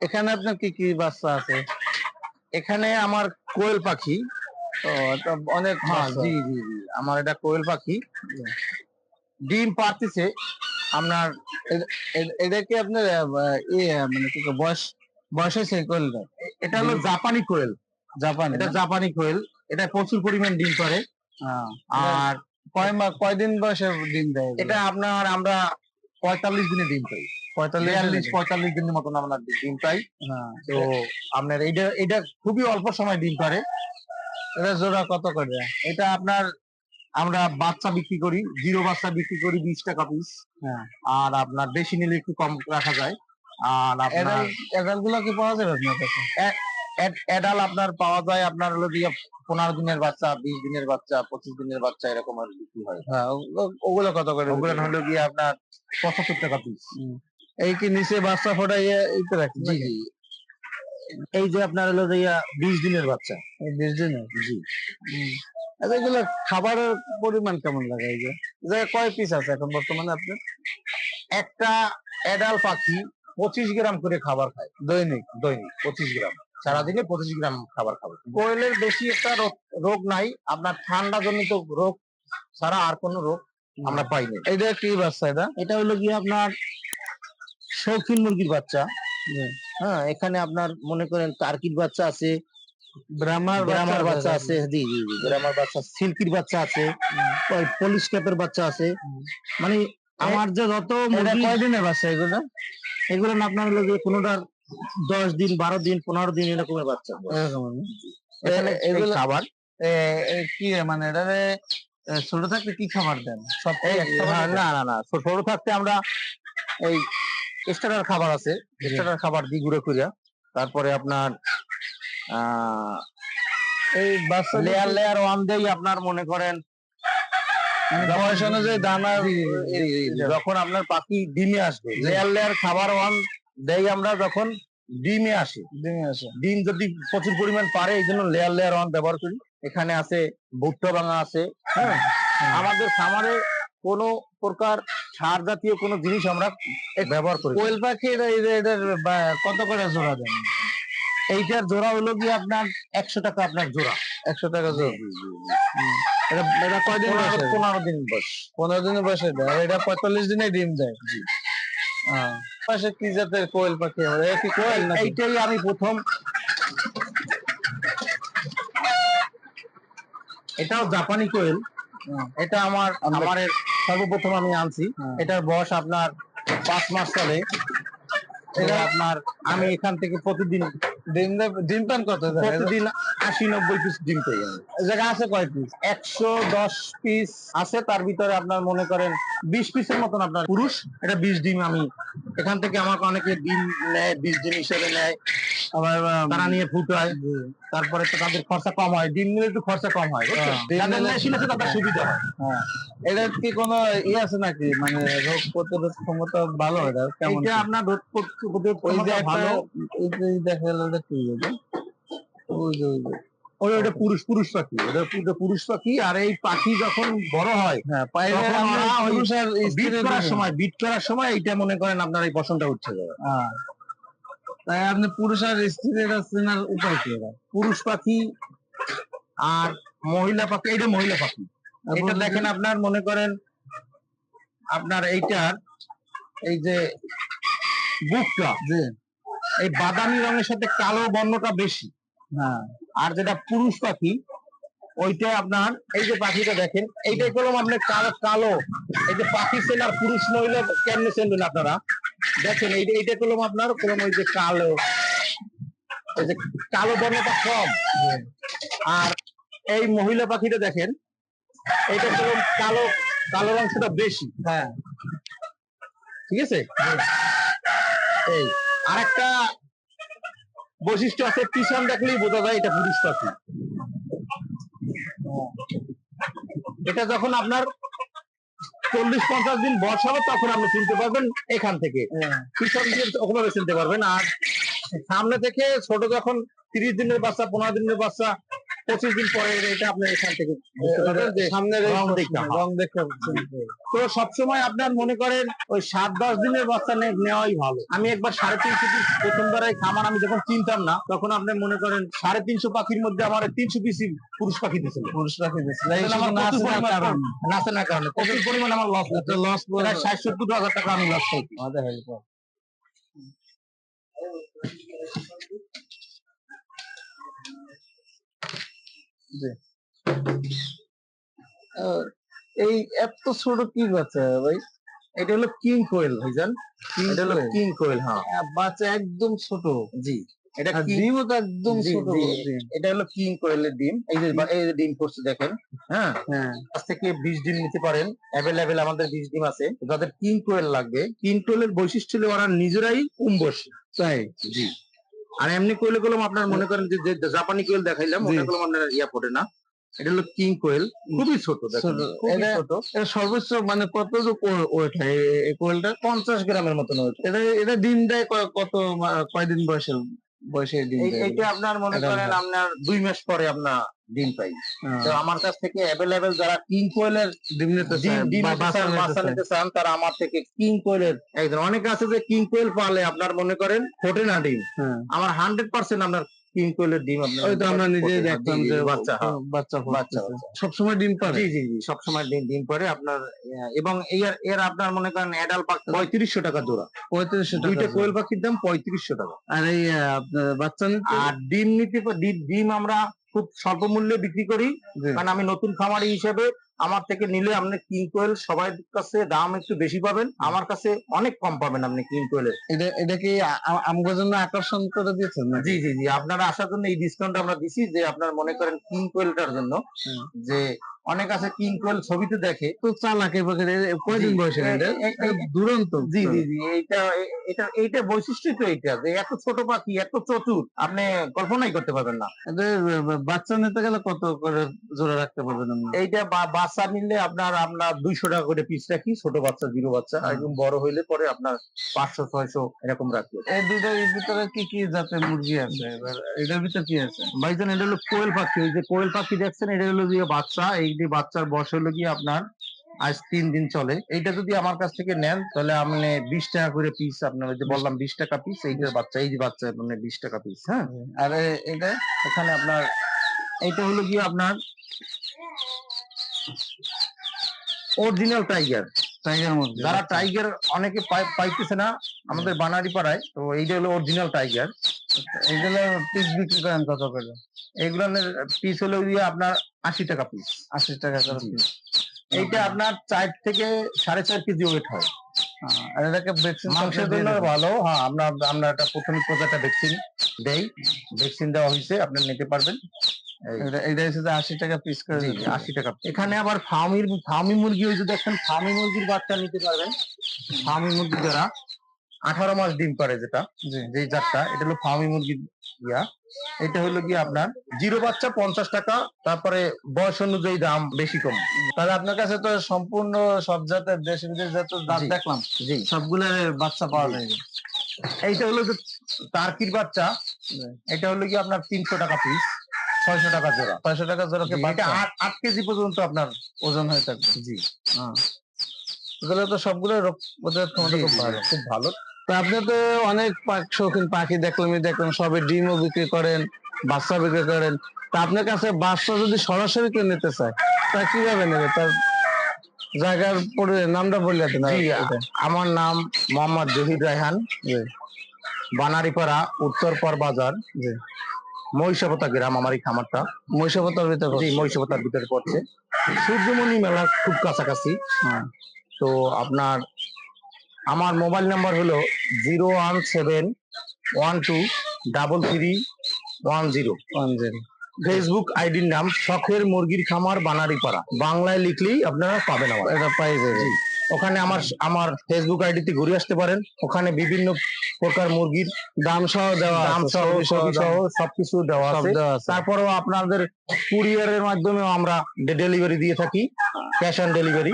এখানে আপনার কি কি বাচ্চা আছে? এখানে আমার কোয়েল পাখি। অনেক হ্যাঁ জি জি জি। আমার এটা কোয়েল পাখি। ডিম পারতেছে আপনার এ- এ- এটা কি আপনার মানে কি বয়স বয়স হয়েছে কোয়েলটা? এটা হলো জাপানি কোয়েল। জাপান এটা জাপানি কোয়েল। এটা প্রচুর পরিমাণ ডিম পারে আর আর কয় মাস কয়দিন বয়সে ডিম দেয় এটা আপনার আমরা পঁয়তাল্লিশ দিনে ডিম পাই। পঁয়তাল্লিশ পঁয়তাল্লিশ দিনের মতন আমরা ডিম পাই হ্যাঁ। তো আপনার এইটা এটা খুবই অল্প সময় ডিম পারে। এটা জোড়া কত করে? এটা আপনার আমরা বাচ্চা বিক্রি করি জিরো বাচ্চা বিক্রি করি বিশ টাকা পিস হ্যাঁ। আর আপনার বেশি নিলে একটু কম রাখা যায়। আর আপনার এডালগুলো কি পাওয়া যাবে আপনার কাছে? অ্যাডাল আপনার পাওয়া যায় আপনার হলো দিয়ে পনেরো দিনের বাচ্চা বিশ দিনের বাচ্চা পঁচিশ দিনের বাচ্চা এরকম আর বিক্রি হয়। হ্যাঁ ওগুলো- ওগুলো কত করে ওগুলো হলো গিয়ে আপনার পঁচাত্তর টাকা পিস এই কি নিচে বাচ্চা ফোটাইয়ে ইতে রাখি জি জি। এই যে আপনার হলো যে বিশ দিনের বাচ্চা। এই বিশ দিনে জি। আচ্ছা এগুলো খাবারের পরিমাণ কেমন লাগে এই যে? কয় পিস আছে এখন বর্তমানে আপনার? একটা অ্যাডাল পাখি পঁচিশ গ্রাম করে খাবার খায় দৈনিক দৈনিক পঁচিশ গ্রাম। সারাদিনে পঁচিশ গ্রাম খাবার খাবে। কোয়েলের বেশি একটা রোগ নাই আপনার ঠান্ডা জনিত রোগ ছাড়া আর কোনো রোগ আমরা পাইনি। এইটা কি বাচ্চা এটা? এটা হলো গিয়ে আপনার শৌখিন মুরগির বাচ্চা। হ্যাঁ এখানে আপনার মনে করেন টার্কির বাচ্চা আছে ব্রাহ্মার ব্রাহ্মার বাচ্চা আছে জি জি জি ব্রাহ্মার বাচ্চা সিল্কির বাচ্চা আছে পলিশ ক্যাপের বাচ্চা আছে। মানে আমার যে যত এটা মুরগি কয় বাচ্চা এগুলো? এগুলো না আপনার হলো যে কোনোটার দশ দিন বারো দিন পনেরো দিন এরকমের বাচ্চা? এগুলো খাবার? কি মানে এটারে এ, ছোট থাকতে কি খাবার দেন? সব? না না না ছোট থাকতে আমরা এই স্টার্টার খাবার আছে। স্টার্টার খাবার দিই গুঁড়ো করিয়া তারপরে আপনার এই বাচ্চা লেয়ার লেয়ার ওয়ান দেই আপনার মনে করেন বয়স অনুযায়ী দানা যখন আপনার পাখি ডিমে আসবে লেয়ার লেয়ার খাবার ওয়ান দেই আমরা যখন ডিমে আসে। ডিমে আসে। ডিম যদি প্রচুর পরিমাণ পারে এই জন্য লেয়ার লেয়ার ওয়ান ব্যবহার করি। এখানে আছে ভুট্টা ভাঙা আছে। হ্যাঁ। আমাদের খামারে কোনো প্রকার সার জাতীয় কোনো জিনিস আমরা ব্যবহার করি কোয়েল পাখি এটার কত করে জোড়া দেন? এইটার জোড়া হলো গিয়ে আপনার একশো টাকা আপনার জোড়া। একশো টাকা জোড়া। এটা কয়দিন পনেরো দিন বয়স। পনেরো দিনের বয়সে দেয় আর এটা পঁয়তাল্লিশ দিনে ডিম দেয়। জি। পাশে কি জাতের কোয়েল পাখি আমার কি কোয়েল এইটাই আমি প্রথম। এটাও জাপানি কোয়েল। এটা আমার আমার সর্বপ্রথম আমি আনছি। হ্যাঁ। এটার বয়স আপনার পাঁচ মাস চলে। এটা আপনার আমি এখান থেকে প্রতিদিন ডিম ডিম পান কত? প্রতিদিন আশি নব্বই পিস ডিম পাই আমি এই আছে কয় পিস একশো দশ পিস আছে তার ভিতরে আপনার মনে করেন বিশ পিসের মতন আপনার পুরুষ। এটা বিশ ডিম আমি এখান থেকে আমাকে অনেকে ডিম নেয় বিশ ডিম হিসেবে নেয়। আবার তারা নিয়ে ফুটায়। তারপরে তো তাদের খরচা কম হয়। ডিম নিলে একটু খরচা কম হয়? হ্যাঁ, যাদের মেশিন আছে তাদের সুবিধা হয়। হ্যাঁ। এটার কি কোনো ই আছে নাকি? মানে রোগ প্রতিরোধ ক্ষমতা ভালো এটা কেমন এইটা কি? আপনার রোদ প্রতিরোধ ক্ষমতা ভালো। দেখা গেল এটা কি এটা? ওই যে ওই যে। ওই ওটা পুরুষ পুরুষ পাখি ওটা পুরুষ পাখি আর এই পাখি যখন বড় হয় হ্যাঁ বিট করার সময় বিট করার সময় এইটা মনে করেন আপনার এই বসনটা উঠছে। যাবে হ্যাঁ। তাই আপনি পুরুষ আর স্ত্রীর চেনার উপায় কি পুরুষ পাখি আর মহিলা পাখি এটা মহিলা পাখি। এটা দেখেন আপনার মনে করেন আপনার এইটার এই যে বুকটা এই বাদামি রঙের সাথে কালো বর্ণটা বেশি। হ্যাঁ। আর যেটা পুরুষ পাখি ওইটা আপনার এই যে পাখিটা দেখেন এইটাই করলাম আপনার কালো কালো। এই যে পাখি সেল আর পুরুষ মহিলা কেমনে চেনবেন আপনারা? দেখেন এইটা এইটা করলাম আপনার করলাম ওই যে কালো। এই যে কালো বর্ণটা কম। আর এই মহিলা পাখিটা দেখেন, এইটা করলাম কালো কালো অংশটা বেশি। হ্যাঁ। ঠিক আছে? এই, আরেকটা বৈশিষ্ট্য আছে, পিছন দেখলেই বোঝা যায় এটা পুরুষ পাখি। এটা যখন আপনার চল্লিশ পঞ্চাশ দিন বর্ষা হবে তখন আপনি চিনতে পারবেন এখান থেকে। কৃষকদের ওখানে চিনতে পারবেন। আর সামনে থেকে ছোট যখন তিরিশ দিনের বাচ্চা পনেরো দিনের বাচ্চা পঁচিশ দিন পরে এটা আপনি এখান থেকে বুঝতে পারবেন যে সামনের রং প্রশ্ন, দেখে, হ্যাঁ। রং দেখে বুঝছেন। তো সবসময় আপনার মনে করেন ওই সাত দশ দিনের বাচ্চা নেওয়াই ভালো। আমি একবার সাড়ে তিনশো পিস প্রথমবার এই খামার আমি যখন চিনতাম না তখন আপনি মনে করেন সাড়ে তিনশো পাখির মধ্যে আমার তিনশো পিস পুরুষ পাখি দিয়েছিল পুরুষ রাখি দিয়েছিল। নাচে না কারণে। প্রচুর পরিমাণ আমার লস করে- প্রায় ষাট সত্তর হাজার টাকা আমি লস করছি। এই এত ছোট কি বাচ্চা ভাই? এটা হলো কিং কোয়েল ভাইজান এটা হলো কিং কোয়েল হ্যাঁ। বাচ্চা একদম ছোট। জি। এটা ডিমও তো একদম ছোট এটা হলো কিং কোয়েলের ডিম। এই যে এই যে ডিম করছে দেখেন হ্যাঁ। হ্যাঁ। কাছ থেকে বিশ ডিম নিতে পারেন। অ্যাভেলেবেল আমাদের বিশ ডিম আছে। যাদের কিং কোয়েল লাগবে কিং কোয়েলের বৈশিষ্ট্য হলো ওরা নিজেরাই উম বসে। তাই? জি। আর এমনি কোয়েলগুলো আপনার মনে করেন যে জাপানি কোয়েল দেখাইলাম মনে ওটা গুলো আপনার ইয়া পড়ে না। এটা হলো কিং কোয়েল খুবই ছোট এটা- সর্বোচ্চ মানে কত ওয়েট হয় এই- কোয়েলটা? পঞ্চাশ গ্রামের মতন ওইটা এটা এটা ডিম দেয় কত কয়দিন বয়সের? বয়সে ডিম এটা আপনার মনে করেন আপনার দুই মাস পরে আপনার ডিম পাই। হ্যাঁ, তো আমার কাছ থেকে অ্যাভেলেবেল যারা কিং কোয়েলের ডিম নিতে নিতে চান, তারা আমার থেকে কিং কোয়েলের একজন। অনেকে আছে যে কিং কোয়েল পালে আপনার মনে করেন ফোটে না ডিম হ্যাঁ। আমার হান্ড্রেড পার্সেন্ট আপনার কিং কোয়েলের ডিম আপনার ওই তো আমরা নিজেই যে বাচ্চা। বাচ্চা বাচ্চা, সবসময় ডিম পারে? জি জি জি সবসময় ডিম ডিম পরে। আপনার এবং এর এর আপনার মনে করেন অ্যাডাল পাখি পঁয়ত্রিশশো টাকা জোড়া। পঁয়ত্রিশশো দুইটা কোয়েল পাখির দাম পঁয়ত্রিশশো টাকা। আর এই বাচ্চা নিতে? আর ডিম নিতে ডিম- ডিম আমরা খুব স্বল্প মূল্যে বিক্রি করি। কারণ আমি নতুন খামারি হিসেবে আমার থেকে নিলে আপনি কিং কোয়েল সবার কাছে দাম একটু বেশি পাবেন। আমার কাছে অনেক কম পাবেন আপনি কিং কোয়েলের এটা এটা কি আ- আ- জন্য আকর্ষণ করে দিয়েছেন জি জি জি। আপনারা আসার জন্য এই ডিসকাউন্ট আমরা দিছি যে আপনার মনে করেন কিং কোয়েলটার জন্য যে অনেক আছে কিং কোয়েল ছবিতে দেখে। তো চালাক কয়দিন এটা? এটা দুরন্ত। জি জি জি। এইটা এটা এইটা বৈশিষ্ট্য তো এইটা যে এত ছোট পাখি এত চতুর আপনি কল্পনাই করতে পারবেন না। বাচ্চা নিতে গেলে কত করে জোড়া রাখতে পারবেন আপনি? এইটা বা- বাচ্চা নিলে আপনার আপনার দুইশো টাকা করে পিস রাখি ছোট বাচ্চা জিরো বাচ্চা একদম বড় হইলে পরে আপনার পাঁচশো ছয়শো এরকম রাখবে। এই দুটোর ভিতরে কি কি জাতের মুরগি আছে? এবার এটার ভিতরে কি আছে? ভাইজান এটা হলো কোয়েল পাখি। ওই যে কোয়েল পাখি দেখছেন এটা হলো যে বাচ্চা। এই যে বাচ্চার বয়স হলো গিয়ে আপনার আজ তিন দিন চলে। এইটা যদি আমার কাছ থেকে নেন তাহলে আপনি বিশ টাকা করে পিস আপনার যে বললাম বিশ টাকা পিস এইটার বাচ্চা এই যে বাচ্চা মানে বিশ টাকা পিস হ্যাঁ? আর এটা এখানে আপনার এইটা হলো গিয়ে আপনার অরিজিনাল টাইগার টাইগার মুরগি যারা টাইগার অনেকে পাইতেছে না আমাদের বানারি পাড়ায় তো এইটা হলো অরিজিনাল টাইগার এইগুলো পিস বিক্রি করেন কত করে? এইগুলোর পিস হলো গিয়ে আপনার আশি টাকা পিস আশি টাকা করে পিস এইটা আপনার চার থেকে সাড়ে চার কেজি ওয়েট হয়। আর এটাকে ভ্যাকসিন মাংসের জন্য ভালো। হ্যাঁ আমরা আমরা একটা প্রথমিক প্রজাটা ভ্যাকসিন দেই। ভ্যাকসিন দেওয়া হয়েছে আপনি নিতে পারবেন। এটা হচ্ছে যে আশি টাকা পিস করে আশি টাকা এখানে আবার ফার্মির ফার্মি মুরগি ওই যে দেখেন ফার্মি মুরগির বাচ্চা নিতে পারবেন। ফার্মি মুরগি যারা আঠারো মাস ডিম পারে যেটা যে জাতটা এটা হলো ফার্মি মুরগির ইয়া। এটা হলো কি আপনার জিরো বাচ্চা পঞ্চাশ টাকা তারপরে বয়স অনুযায়ী দাম বেশি কম। তাহলে আপনার কাছে তো সম্পূর্ণ সব জাতের দেশ বিদেশ যত জাত দেখলাম। জি। সবগুলোর বাচ্চা পাওয়া যায়। এইটা হলো যে টার্কির বাচ্চা। এটা হলো কি আপনার তিনশো টাকা পিস ছয়শো টাকা জোড়া। ছয়শো টাকা জোড়া এটা আট আট কেজি পর্যন্ত আপনার ওজন হয়ে থাকবে। জি। হ্যাঁ। এগুলো তো সবগুলো প্রতিরোধ ক্ষমতা খুব ভালো। খুব ভালো। তো আপনি তো অনেক শৌখিন পাখি দেখলাম দেখলাম সবে ডিমও বিক্রি করেন বাচ্চা বিক্রি করেন। তা আপনার কাছে বাচ্চা যদি সরাসরি কেউ নিতে চায় তা কীভাবে নেবে? তার জায়গার পরে নামটা বললে আমার নাম মোহাম্মদ জহির রায়হান। বানারীপাড়া উত্তরপার বাজার। জি। মহিষাপতা গ্রাম আমার এই খামারটা। মহিষাবতার ভিতরে জি মহিষাপতার ভিতরে পড়ছে। সূর্যমণি মেলা খুব কাছাকাছি। হ্যাঁ। তো আপনার আমার মোবাইল নাম্বার হলো zero one seven one two double three one zero. One zero. Facebook আইডির নাম শখের মুরগির খামার বানারীপাড়া। বাংলায় লিখলেই আপনারা পাবেন আমার। এটা পাই যাবে। ওখানে আমার আমার ফেসবুক আইডিতে ঘুরে আসতে পারেন। ওখানে বিভিন্ন প্রকার মুরগির দাম সহ দেওয়া দাম সহ সহ সবকিছু দেওয়া আছে। তারপরেও আপনাদের কুরিয়ারের মাধ্যমেও আমরা ডেলিভারি দিয়ে থাকি। Cash on delivery.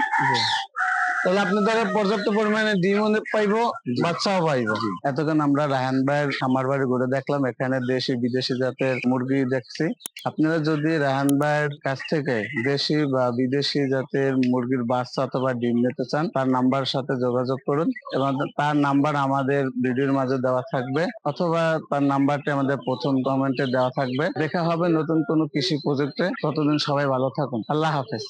তাহলে আপনি দ্বারা পর্যাপ্ত পরিমাণে ডিমও নে- পাইবো বাচ্চাও পাইবো। এতক্ষণ আমরা রায়হান ভাইয়ের খামার বাড়ি ঘুরে দেখলাম এখানে দেশি বিদেশি জাতের মুরগি দেখছি। আপনারা যদি রায়হান ভাইয়ের কাছ থেকে দেশি বা বিদেশি জাতের মুরগির বাচ্চা অথবা ডিম নিতে চান তার নাম্বার সাথে যোগাযোগ করুন এবং তার নাম্বার আমাদের ভিডিওর মাঝে দেওয়া থাকবে অথবা তার নাম্বারটি আমাদের প্রথম কমেন্টে দেওয়া থাকবে। দেখা হবে নতুন কোনো কৃষি প্রজেক্টে ততদিন সবাই ভালো থাকুন। আল্লাহ হাফেজ।